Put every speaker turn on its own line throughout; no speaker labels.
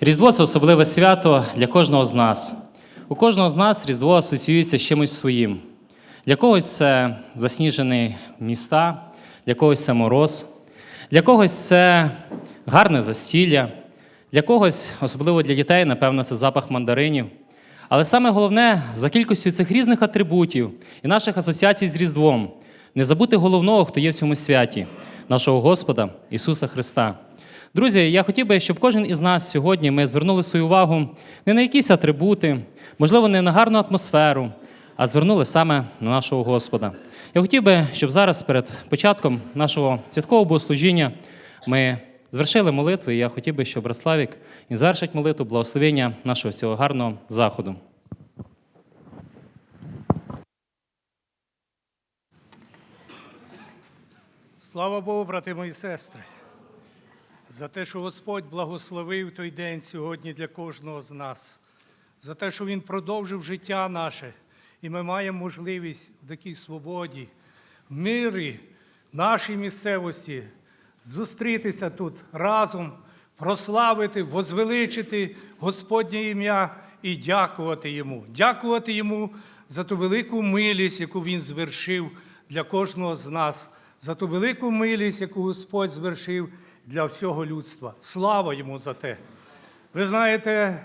Різдво це особливе свято для кожного з нас. У кожного з нас Різдво асоціюється з чимось своїм. Для когось це засніжені міста, для когось це мороз, для когось це гарне застілля, для когось, особливо для дітей, напевно, це запах мандаринів. Але саме головне, за кількістю цих різних атрибутів і наших асоціацій з Різдвом, не забути головного, хто є в цьому святі, нашого Господа Ісуса Христа. Друзі, я хотів би, щоб кожен із нас сьогодні ми звернули свою увагу не на якісь атрибути, можливо, не на гарну атмосферу, а звернули саме на нашого Господа. Я хотів би, щоб зараз перед початком нашого святкового богослужіння ми звершили молитву, і я хотів би, щоб Браславік і завершить молитву благословення нашого цього гарного заходу.
Слава Богу, брати мої сестри, за те, що Господь благословив той день сьогодні для кожного з нас, за те, що Він продовжив життя наше, і ми маємо можливість в такій свободі, в мирі, нашій місцевості зустрітися тут разом, прославити, возвеличити Господнє ім'я і дякувати Йому. Дякувати Йому за ту велику милість, яку Він звершив для кожного з нас, за ту велику милість, яку Господь звершив для всього людства. Слава йому за те. Ви знаєте,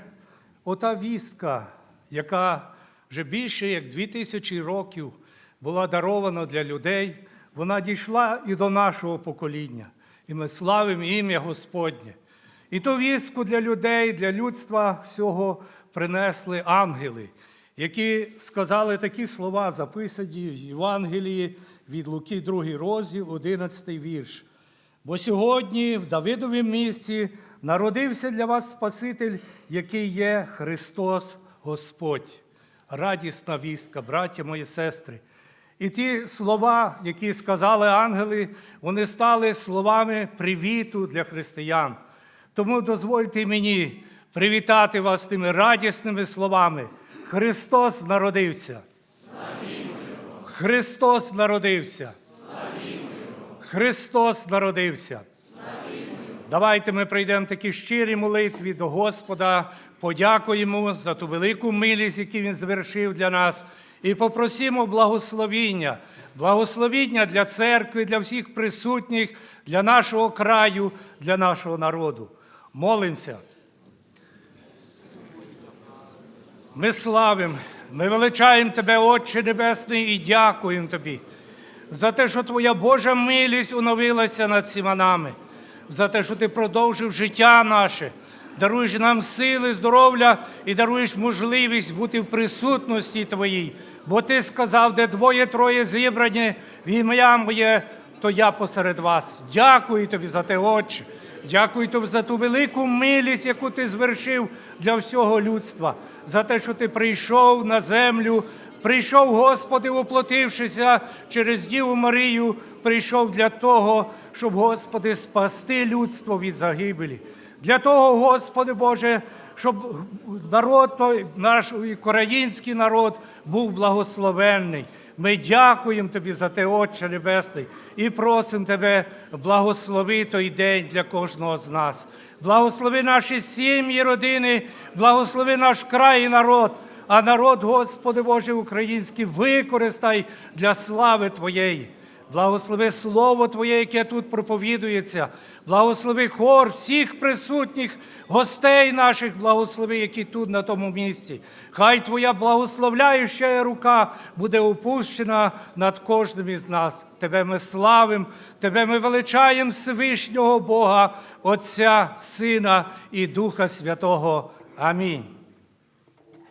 ота вістка, яка вже більше як дві тисячі років була дарована для людей, вона дійшла і до нашого покоління. І ми славимо ім'я Господнє. І ту вістку для людей, для людства всього принесли ангели, які сказали такі слова, записані в Євангелії від Луки, 2 розділ, 11 вірш. Бо сьогодні в Давидовім місті народився для вас Спаситель, який є Христос Господь. Радісна вістка, браття мої сестри. І ті слова, які сказали ангели, вони стали словами привіту для християн. Тому дозвольте мені привітати вас тими радісними словами. Христос народився. Христос народився. Христос народився. Давайте ми прийдемо такі щирі молитві до Господа, подякуємо за ту велику милість, яку Він звершив для нас, і попросимо благословіння, благословіння для церкви, для всіх присутніх, для нашого краю, для нашого народу. Молимося. Ми славимо, ми величаємо Тебе, Отче Небесний, і дякуємо Тобі за те, що Твоя Божа милість оновилася над всіма нами, за те, що Ти продовжив життя наше, даруєш нам сили, здоров'я і даруєш можливість бути в присутності Твоїй. Бо Ти сказав, де двоє-троє зібрані в ім'я моє, то я посеред вас. Дякую тобі за те, Отче. Дякую тобі за ту велику милість, яку ти звершив для всього людства, за те, що ти прийшов на землю, прийшов, Господи, воплотившися через Діву Марію, прийшов для того, щоб, Господи, спасти людство від загибелі. Для того, Господи Боже, щоб народ, той, наш український народ, був благословенний. Ми дякуємо Тобі за те, Отче Небесний, і просимо Тебе, благослови той день для кожного з нас. Благослови наші сім'ї, родини, благослови наш край і народ, а народ, Господи Боже, український, використай для слави Твоєї. Благослови Слово Твоє, яке тут проповідується, благослови хор всіх присутніх гостей наших, благослови, які тут на тому місці. Хай Твоя благословляюча рука буде опущена над кожним із нас. Тебе ми славимо, Тебе ми величаємо Всевишнього Бога, Отця, Сина і Духа Святого. Амінь.